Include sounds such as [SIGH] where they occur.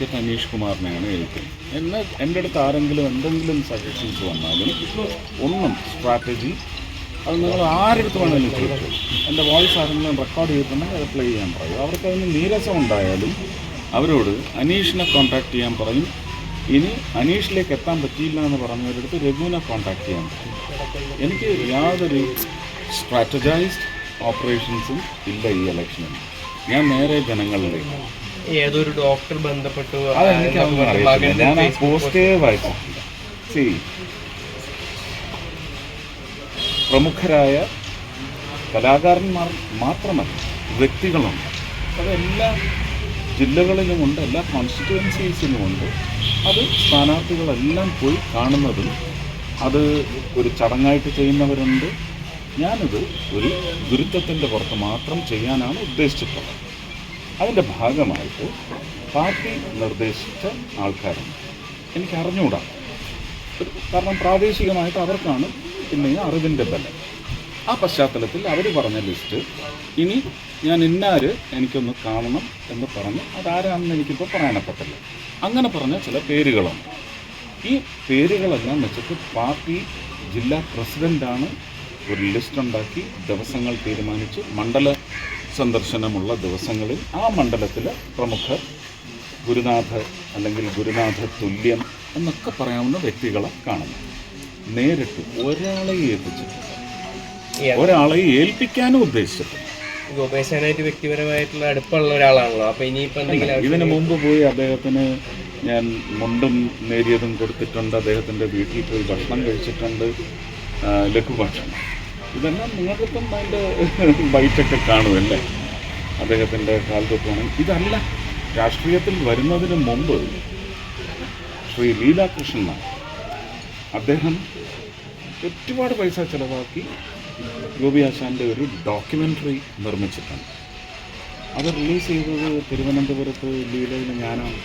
Advocate Aneesh കുമാറിനെയാണ് എഴുതി എന്നെ എന്റെ അടുത്ത് ആരെങ്കിലും എന്തെങ്കിലും സജഷൻസ് വന്നാലും ഒന്നും സ്ട്രാറ്റജി അത് നിങ്ങൾ ആരെടുത്ത് വേണമെങ്കിലും ചോദിച്ചു എന്റെ വോയിസ് ആരെങ്കിലും റെക്കോർഡ് ചെയ്തിട്ടുണ്ടെങ്കിൽ അത് പ്ലേ ചെയ്യാൻ പറയും. അവർക്ക് അതിന് നീരസം ഉണ്ടായാലും അവരോട് അനീഷിനെ കോൺടാക്ട് ചെയ്യാൻ പറയും. ഇനി അനീഷിലേക്ക് എത്താൻ പറ്റിയില്ല എന്ന് പറഞ്ഞവരടുത്ത് രഘുവിനെ കോൺടാക്ട് ചെയ്യാൻ പറയും. എനിക്ക് യാതൊരു സ്ട്രാറ്റജൈസ്ഡ് ഓപ്പറേഷൻസും ഇല്ല ഈ ഇലക്ഷനിൽ ഞാൻ നേരെ ജനങ്ങളിലേക്ക്. ഏതൊരു ഡോക്ടർ ബന്ധപ്പെട്ടു ഞാൻ പോസ്റ്റേ വായിച്ചിട്ടില്ല പ്രമുഖരായ കലാകാരന്മാർ മാത്രമല്ല വ്യക്തികളുണ്ട്. അത് എല്ലാ ജില്ലകളിലുമുണ്ട് എല്ലാ കോൺസ്റ്റിറ്റുവൻസീസിലുമുണ്ട് അത് സ്ഥാനാർത്ഥികളെല്ലാം പോയി കാണുന്നതും അത് ഒരു ചടങ്ങായിട്ട് ചെയ്യുന്നവരുണ്ട്. ഞാനത് ഒരു ഗുരുത്വത്തിന്റെ പുറത്ത് മാത്രം ചെയ്യാനാണ് ഉദ്ദേശിച്ചിട്ടുള്ളത്. അതിന്റെ ഭാഗമായിട്ട് പാർട്ടി നിർദ്ദേശിച്ച ആൾക്കാരുണ്ട്. എനിക്ക് അറിഞ്ഞുകൂടാ കാരണം പ്രാദേശികമായിട്ട് അവർക്കാണ് പിന്നെ അറിവിന്റെ ബലം. ആ പശ്ചാത്തലത്തിൽ അവർ പറഞ്ഞ ലിസ്റ്റ് ഇനി ഞാൻ ഇന്നാര് എനിക്കൊന്ന് കാണണം എന്ന് പറഞ്ഞ് അതാരാണെന്ന് എനിക്കിപ്പോൾ പറയണപ്പെട്ടില്ല അങ്ങനെ പറഞ്ഞ ചില പേരുകളാണ് ഈ പേരുകളെല്ലാം വെച്ചിട്ട് പാർട്ടി ജില്ലാ പ്രസിഡന്റാണ് ഒരു ലിസ്റ്റ് ഉണ്ടാക്കി ദിവസങ്ങൾ തീരുമാനിച്ച് മണ്ഡല സന്ദർശനമുള്ള ദിവസങ്ങളിൽ ആ മണ്ഡലത്തിലെ പ്രമുഖ ഗുരുനാഥ അല്ലെങ്കിൽ ഗുരുനാഥ തുല്യം എന്നൊക്കെ പറയാവുന്ന വ്യക്തികളെ കാണുന്നു. നേരിട്ട് ഒരാളെ ഏൽപ്പിച്ചിട്ടില്ല ഒരാളെ ഏൽപ്പിക്കാനും ഉദ്ദേശിച്ചിട്ടില്ല ഗോപേശനായിട്ട് വ്യക്തിപരമായിട്ടുള്ള അടുപ്പമുള്ള ഒരാളാണല്ലോ. അപ്പൊ ഇനിയിപ്പോ എന്തെങ്കിലും ഇതിനു മുമ്പ് പോയി അദ്ദേഹത്തിന് ഞാൻ മുണ്ടും നേരിയതും കൊടുത്തിട്ടുണ്ട്. അദ്ദേഹത്തിന്റെ വീട്ടിൽ പോയി ഭക്ഷണം കഴിച്ചിട്ടുണ്ട്. ലഘുഭക്ഷണം. ഇതെല്ലാം നിങ്ങൾക്കിപ്പം അതിന്റെ [LAUGHS] ബൈറ്റൊക്കെ കാണുമല്ലേ? അദ്ദേഹത്തിന്റെ കാലത്തൊക്കെ ഇതല്ല രാഷ്ട്രീയത്തിൽ വരുന്നതിന് മുമ്പ് ശ്രീ ലീലാകൃഷ്ണൻ അദ്ദേഹം ഒരുപാട് പൈസ ചിലവാക്കി ഗോപി ആശാന്റെ ഒരു ഡോക്യുമെന്ററി നിർമ്മിച്ചിട്ടുണ്ട്. അത് റിലീസ് ചെയ്തത് തിരുവനന്തപുരത്ത് ലീലയിൽ ഞാനാണ്.